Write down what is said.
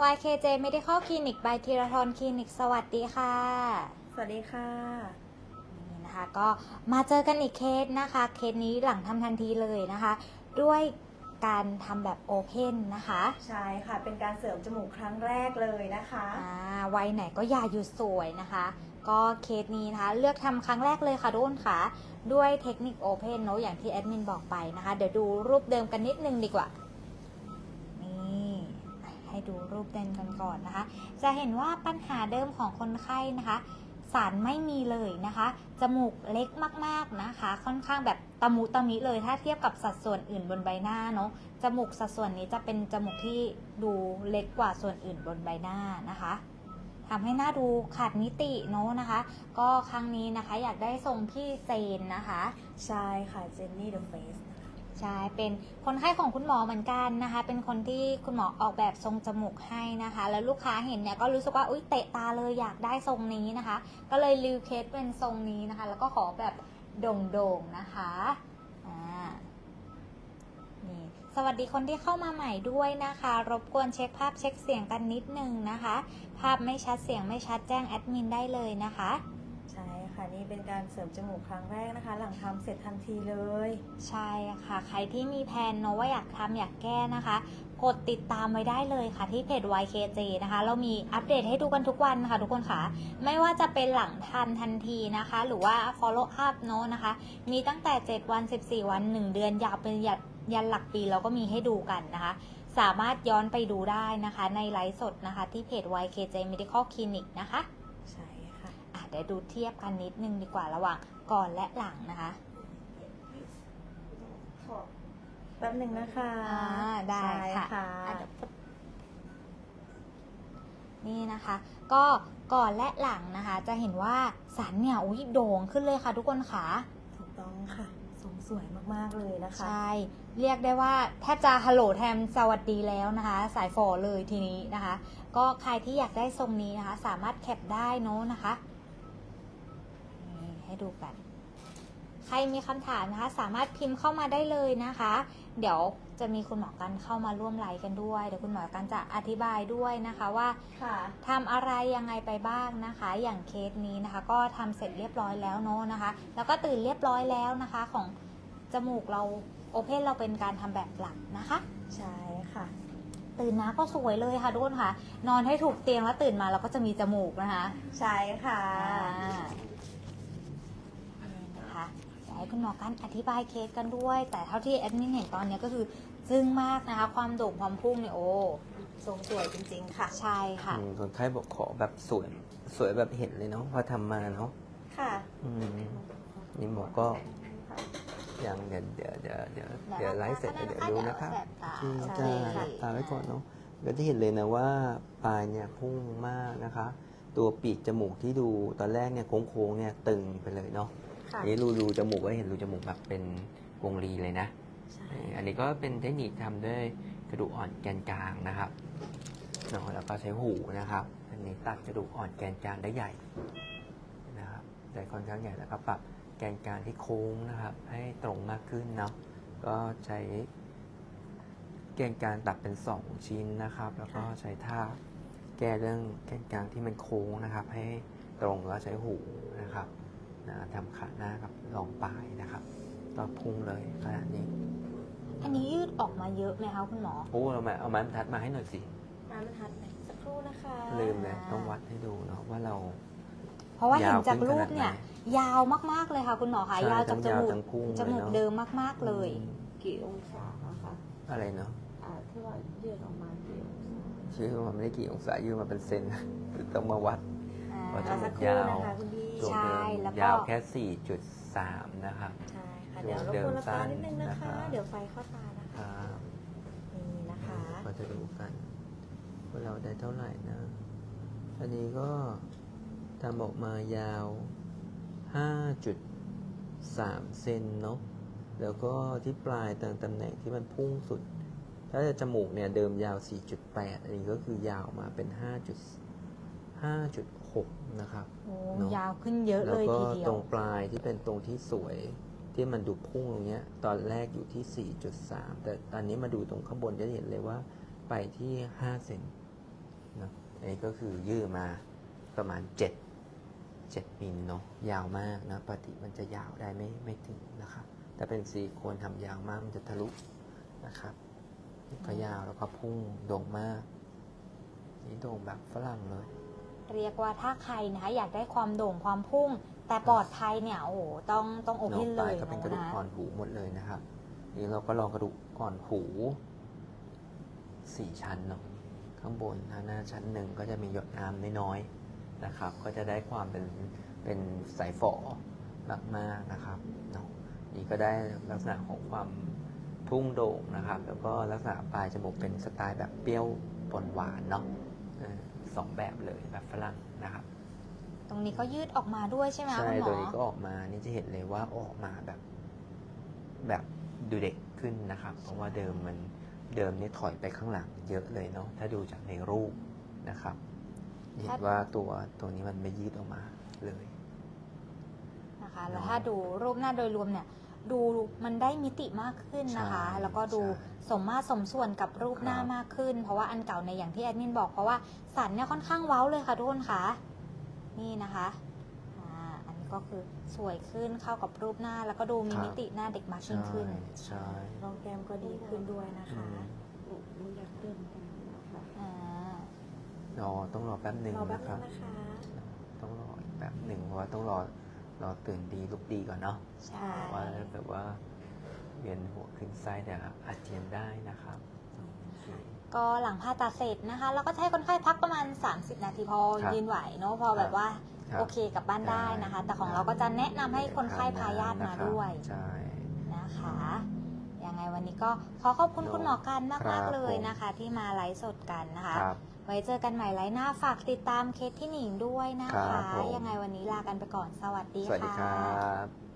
YKJ Medical Clinic by ธีรทรคลินิกสวัสดีค่ะ สวัสดีค่ะ นี่นะคะก็มาเจอกันอีกเคสนะคะ เคสนี้หลังทำทันทีเลยนะคะ ด้วยการทำแบบโอเพนนะคะ ใช่ค่ะ เป็นการเสริมจมูกครั้งแรกเลยนะคะอ่าวัยไหนก็อย่าหยุดสวยนะคะ ก็เคสนี้นะคะ เลือกทำครั้งแรกเลยค่ะทุกคนค่ะ ด้วยเทคนิคโอเพนเนอะอย่างที่แอดมินบอกไปนะคะ เดี๋ยวดูรูปเดิมกันนิดนึงดีกว่านี่ ให้ดูรูปเดิมกันก่อนนะคะ จะเห็นว่าปัญหาเดิมของคนไข้นะคะ สารไม่มีเลยนะคะ จมูกเล็กมากๆนะคะ ค่อนข้างแบบตะมุตะมิเลย ถ้าเทียบกับสัดส่วนอื่นบนใบหน้าเนาะ จมูกสัดส่วนนี้จะเป็นจมูกที่ดูเล็กกว่าส่วนอื่นบนใบหน้านะคะทำให้หน้าดูขาดมิติเนาะนะคะ ก็ครั้งนี้นะคะอยากได้ทรงพี่เจนนะคะ ใช่ค่ะเจนนี่เดอะเฟส ใช่ เป็นคนไข้ของคุณหมอเหมือนกันนะคะ เป็นคนที่คุณหมอออกแบบทรงจมูกให้นะคะ แล้วลูกค้าเห็นเนี่ยก็รู้สึกว่า อุ้ยเตะตาเลยอยากได้ทรงนี้นะคะ ก็เลยรีเควสเป็นทรงนี้นะคะ แล้วก็ขอแบบโด่งๆนะคะนี่สวัสดีคนที่เข้ามาใหม่ด้วยนะคะ รบกวนเช็คภาพเช็คเสียงกันนิดนึงนะคะ ภาพไม่ชัดเสียงไม่ชัดแจ้งแอดมินได้เลยนะคะ ค่ะนี่เป็นการเสริมจมูกครั้งแรกนะคะ หลังทำเสร็จทันทีเลย ใช่ค่ะ ใครที่มีแผนเนอะว่าอยากทำอยากแก้นะคะ กดติดตามไว้ได้เลยค่ะที่เพจ YKJ นะคะ เรามีอัปเดตให้ดูกันทุกวันค่ะทุกคนค่ะ ไม่ว่าจะเป็นหลังทันทันทีนะคะ หรือว่า follow up เนอะนะคะ มีตั้งแต่ 7 วัน 14 วัน 1 เดือนยาวเป็นยันยันหลักปีเราก็มีให้ดูกันนะคะสามารถย้อนไปดูได้นะคะ ในไลฟ์สดนะคะ ที่เพจ YKJ Medical Clinic นะคะ เดี๋ยวดูเทียบกันนิดนึงดีกว่าระหว่างก่อนและหลังนะคะแป๊บหนึ่งนะคะอ่าได้ใช่ค่ะค่ะอะเดี๋ยวปึ๊บนี่นะคะ ก็ก่อนและหลังนะคะ จะเห็นว่าสันเนี่ยอุ้ยโด่งขึ้นเลยค่ะ ทุกคนค่ะถูกต้องค่ะทรงสวยมาก ๆ เลยนะคะ ใช่ เรียกได้ว่าแทบจะฮัลโหลแทมสวัสดีแล้วนะคะ สายฟอเลยทีนี้นะคะ ก็ใครที่อยากได้ทรงนี้นะคะ สามารถแคปได้เนอะนะคะนี่ ให้ดูกัน ใครมีคำถามนะคะ สามารถพิมพ์เข้ามาได้เลยนะคะ เดี๋ยวจะมีคุณหมอกันเข้ามาร่วมไลฟ์กันด้วย เดี๋ยวคุณหมอกันจะอธิบายด้วยนะคะว่าค่ะทำอะไรยังไงไปบ้างนะคะ อย่างเคสนี้นะคะ ก็ทำเสร็จเรียบร้อยแล้วเนอะนะคะ แล้วก็ตื่นเรียบร้อยแล้วนะคะ ของจมูกเราโอเพนเราเป็นการทำแบบหลังนะคะ ใช่ค่ะตื่นมาก็สวยเลยค่ะทุกคนค่ะ นอนให้ถูกเตียงแล้วตื่นมาเราก็จะมีจมูกนะคะ ใช่ค่ะ อ่านี่นะคะอยากให้ คุณหมอกันอธิบายเคสกันด้วย แต่เท่าที่แอดมินเห็นตอนนี้ก็คือจึ้งมากนะคะ ความโด่งความพุ่งเนี่ยโอ้ทรงสวยจริงๆค่ะ ใช่ค่ะอืมคนไข้บอกขอแบบสวย สวยแบบเห็นเลยเนาะพอทำมาเนาะค่ะอืมนี่หมอก็ยังเดี๋ยวเดี๋ยวเดี๋ยวเดี๋ยวเดี๋ยวไลฟ์เสร็จแล้วเดี๋ยวดูนะครับเดี๋ที่ยวจะแสบตาตาไว้ก่อนเนาะก็จะเห็นเลยนะว่าปลายเนี่ยพุ่งมากนะคะ ตัวปีกจมูกที่ดูตอนแรกเนี่ยโค้งๆเนี่ยตึงไปเลยเนาะ ค่ะอันนี้รูรูจมูกก็เห็นรูจมูกแบบเป็นวงรีเลยนะ ใช่ อันนี้ก็เป็นเทคนิคทำด้วยกระดูกอ่อนแกนกลางนะครับเนาะแล้วก็ใช้หูนะครับ อันนี้ตัดกระดูกอ่อนแกนกลางได้ใหญ่นะครับแต่ค่อนข้างใหญ่แล้วก็ปรับแกนกลางที่โค้งนะครับ ให้ตรงมากขึ้นเนาะ ก็ใช้แกนกลางตัดเป็น 2 ชิ้นนะครับ แล้วก็ใช้ท่าแก้เรื่องแกนกลางที่มันโค้งนะครับ ให้ตรงแล้วใช้หูนะครับ นะทำขาหน้ากับรองปลายนะครับก็พุ่งเลยขนาดนี้อันนี้ยืดออกมาเยอะไหมคะคุณหมอโอ้เรามาเอาไม้บรรทัดมาให้หน่อยสิมาบรรทัดไหนสักครู่นะคะลืมเลยต้องวัดให้ดูเนาะว่าเรา เพราะว่าเห็นยาวจากขึ้นรูขปนาดไหนเนี่ย ยาวมากๆเลยค่ะ คุณหมอค่ะใช่ยาวจากจมูกทั้งยาวทั้งพุ่งจมูกเลยเนอะเดิมมาก ๆเลย กี่องศาอะคะอะไรเนาะอ่าที่ว่ายืดออกมากี่องศาชื่อว่ามันไม่ได้กี่องศายืดมาเป็นเซนต้องมาวัด อ่าวัดรอสักครู่นะคะคุณพี่ ตัวใช่เดิมแล้วก็ ยาวแค่ 4.3 นะครับ ใช่ค่ะ เดี๋ยวรบกวนรับตานิดนึงนะคะนะครับเดี๋ยวไฟเข้าตานะคคะรับนี่นะคะก็จะดูกันว่าเราได้เท่าไหร่นะ อันนี้ก็ทำออกมายาว 5.3 เซนเนาะ แล้วก็ที่ปลายตรงตำแหน่งที่มันพุ่งสุด ถ้าจะจมูกเนี่ยเดิมยาว 4.8 อันนี้ก็คือยาวมาเป็น 5. 5.6นะครับโอ้เนอะยาวขึ้นเยอะแล้เลวยก็ทีเดียตวรงปลายที่เป็นตรงที่สวยที่มันดูพุ่งตรงเนี้ยตอนแรกอยู่ที่ 4.3 แต่ตอนนี้มาดูตรงข้างบนจะเห็นเลยว่าไปที่ 5 เซนอันนี้ก็คือยืดมาประมาณ 7 7มิลเนาะยาวมากนะปกติมันจะยาวได้ไม่ไม่ถึงนะครับแต่เป็นซิลิโคนทำยาวมากมันจะทะลุนะครับนี่ก็ยาวแล้วก็พุ่งโด่งมาก นี่โด่งแบบฝรั่งเลย เรียกว่าถ้าใครนะคะอยากได้ความโด่งความพุ่ง แต่ปลอดภัยเนี่ยโอ้โหต้องต้องโอเพนเลปลายยก็เป็นกระดูกนะอ่อนหูหมดเลยนะครับนี่เราก็ลองกระดูกอ่อนหูสี่ชั้นเนาะข้างบนข้างหน้าชั้นหนึ่งก็จะมีหยดน้ำน้อยๆนะครับ ก็จะได้ความเป็นเป็นสายฝอมากๆนะครับเนาะนี่ก็ได้ลักษณะของความพุ่งโด่งนะครับ แล้วก็ลักษณะปลายจมูกเป็นสไตล์แบบเปรี้ยวปนหวานเนาะ เออสองแบบเลยแบบฝรั่งนะครับ ตรงนี้ก็ยืดออกมาด้วยใช่ไหมคะใช่คุณหมตัวอนี้ก็ออกมานี่จะเห็นเลยว่าออกมาแบบ แบบดูเด็กขึ้นนะครับ เพราะว่าเดิมมันเดิมเนี่ยถอยไปข้างหลังเยอะเลยเนาะถ้าดูจากในรูปนะครับ เห็นว่าตัวตัวนี้มันไม่ยืดออกมาเลย นะคะ แล้วถ้าดูรูปหน้าโดยรวมเนี่ย ดูมันได้มิติมากขึ้นนะคะ ใช่แล้วก็ดูใช่สมมาตรสมส่วนกับรูปหน้าครับ มากขึ้น เพราะว่าอันเก่าในยอย่างที่แอดมินบอกเพราะว่าสันเนี่ยค่อนข้างเว้าเลยค่ะทุกคนค่ะ นี่นะคะอ่าอันนี้ก็คือสวยขึ้นเข้ากับรูปหน้า แล้วก็ดูมีมิติหน้าเด็กมากยิ่งใช่ขึ้น ใช่รองแก้มก็ดีขึ้นด้วยนะคะหนูหนูอยากเดินกันนะคะอ่า รอต้องรอแป๊บหนึ่งรอแป๊บนะคนึรับ งนะคะ ต้องรออีกแป๊บหนึ่งเพราะว่าต้องรอ รอตื่นดีลุกดีก่อนเนาะใช่เพราะว่าถ้าเกิดว่าเวียนหัวขึ้นไส้เดี๋ยวอาเจียนได้นะครับโอเคก็หลังผ่าตัดเสร็จนะคะ เราก็จะให้คนไข้พักประมาณ 30 นาทีพอครับยืนไหวเนาะพอแบบว่าครับโอเคกลับบ้านได้นะคะ แต่ของเราก็จะแนะนำให้คนไข้พาญาติมาด้วยใช่นะคะยังไงวันนี้ก็ขอขอบคุณคุณหมอกันครัมากบๆเลยผมนะคะ ที่มาไลฟ์สดกันนะคะครับ ไว้เจอกันใหม่ไลฟ์หน้าฝากติดตามเคสที่หนิงด้วยนะครัคะ บผม ยังไงวันนี้ลากันไปก่อนสวัสดีสวัสดีคค่ะรับ